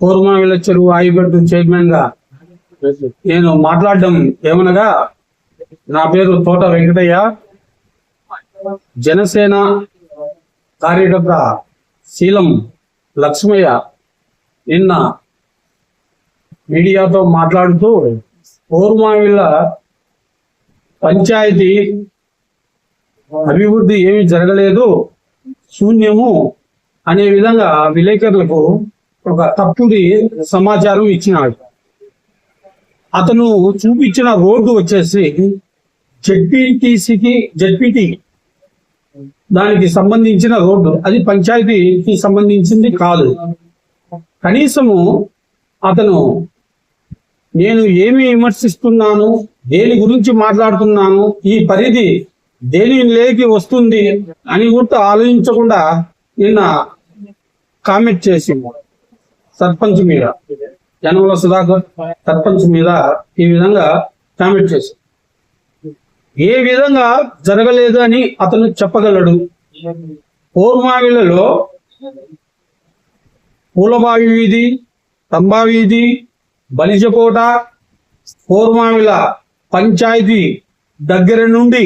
పూర్వమావిల చెరువు ఆయిగడ్డు చైర్మన్గా నేను మాట్లాడడం ఏమనగా నా పేరు తోట వెంకటయ్య. జనసేన కార్యకర్త శీలం లక్ష్మయ్య నిన్న మీడియాతో మాట్లాడుతూ పూర్వమావిల పంచాయతీ అభివృద్ధి ఏమీ జరగలేదు శూన్యము అనే విధంగా విలేకరులకు ఒక తప్పుడు సమాచారం ఇచ్చినాడు. అతను చూపించిన రోడ్డు వచ్చేసి జడ్పీటీసీకి జడ్పీటీ దానికి సంబంధించిన రోడ్డు. అది పంచాయతీకి సంబంధించింది కాదు. కనీసము అతను నేను ఏమి విమర్శిస్తున్నాను దేని గురించి మాట్లాడుతున్నాను ఈ పరిధి దేని లేకి వస్తుంది అని కూడా ఆలోచించకుండా నిన్న కామెంట్ చేసి సర్పంచ్ మీద. జనవల సుధాకర్ సర్పంచ్ మీద ఈ విధంగా కామెంట్ చేశారు. ఏ విధంగా జరగలేదు అని అతను చెప్పగలడు? పూర్మావిలలో పూలబావి వీధి తంబా వీధి బలిజకోట పూర్మావిల పంచాయతీ దగ్గర నుండి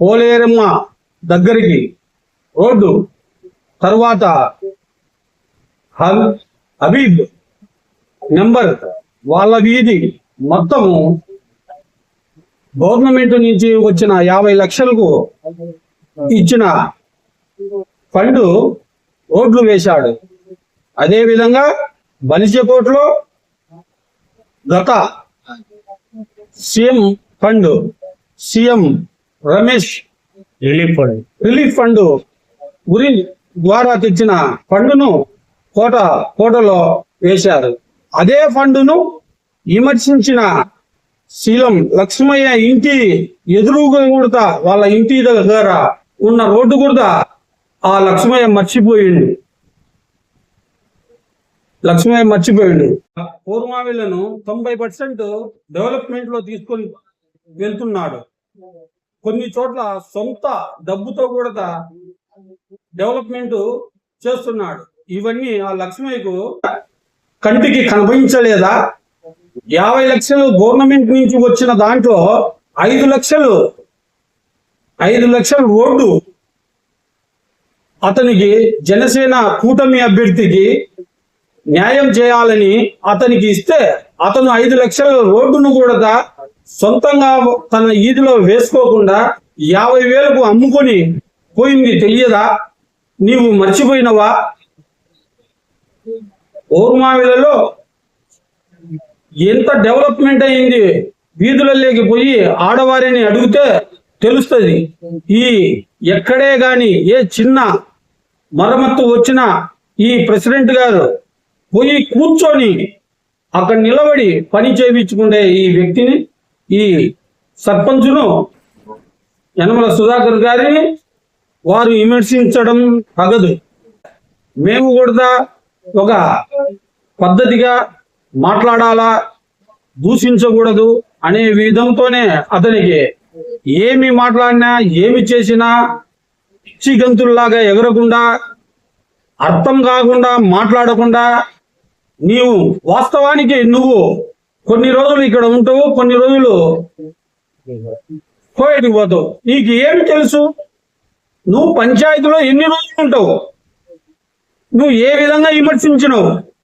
పోలేరమ్మ దగ్గరికి రోడ్డు తరువాత హబీబ్ నెంబర్ వాళ్ళ వీధి మొత్తము గవర్నమెంట్ నుంచి వచ్చిన యాభై లక్షలకు ఇచ్చిన ఫండ్ రోడ్లు వేశాడు. అదే విధంగా బలిజకోట్లో గత CM fund CM Ramesh relief fund. Relief fund గురి ద్వారా తెచ్చిన ఫండును కోట కోటలో వేశారు. అదే ఫండును విమర్శించిన శీలం లక్ష్మయ్య ఇంటి ఎదురుగా కూడా వాళ్ళ ఇంటి దగ్గర ఉన్న రోడ్డు కూడా ఆ లక్ష్మయ్య మర్చిపోయిండు. లక్ష్మయ్య మర్చిపోయిండు. పూర్వావిలను తొంభై పర్సెంట్ డెవలప్మెంట్లో తీసుకొని వెళ్తున్నాడు. కొన్ని చోట్ల సొంత డబ్బుతో కూడా డెవలప్మెంట్ చేస్తున్నాడు. ఇవన్నీ ఆ లక్ష్మయ్యకు కంటికి కనిపించలేదా యాభై లక్షలు గవర్నమెంట్ నుంచి వచ్చిన దాంట్లో ఐదు లక్షలు ఐదు లక్షల రోడ్డు అతనికి జనసేన కూటమి అభ్యర్థికి న్యాయం చేయాలని అతనికి ఇస్తే అతను ఐదు లక్షల రోడ్డును కూడా సొంతంగా తన ఈదిలో వేసుకోకుండా యాభై వేలకు అమ్ముకొని పోయింది. తెలియదా? నీవు మర్చిపోయినవా? ఓర్మావిలలో ఎంత డెవలప్మెంట్ అయింది? వీధులలోకి పోయి ఆడవారిని అడిగితే తెలుస్తుంది. ఈ ఎక్కడే గాని ఏ చిన్న మరమ్మత్తు వచ్చినా ఈ ప్రెసిడెంట్ గారు పోయి కూర్చొని అక్కడ నిలబడి పని చేయించుకునే ఈ వ్యక్తిని ఈ సర్పంచును యనమల సుధాకర్ గారిని వారు విమర్శించడం తగదు. మేము కూడా ఒక పద్ధతిగా మాట్లాడాలా? దూషించకూడదు అనే విధంతోనే అతనికి ఏమి మాట్లాడినా ఏమి చేసినా పిచ్చి గంతుల్లాగా ఎగరకుండా అర్థం కాకుండా మాట్లాడకుండా నీవు వాస్తవానికి నువ్వు కొన్ని రోజులు ఇక్కడ ఉంటావు కొన్ని రోజులు కోయటికి పోతావు. నీకు ఏమి తెలుసు? నువ్వు పంచాయతీలో ఎన్ని రోజులు ఉంటావు? నువ్వు ఏ విధంగా విమర్శించినావు?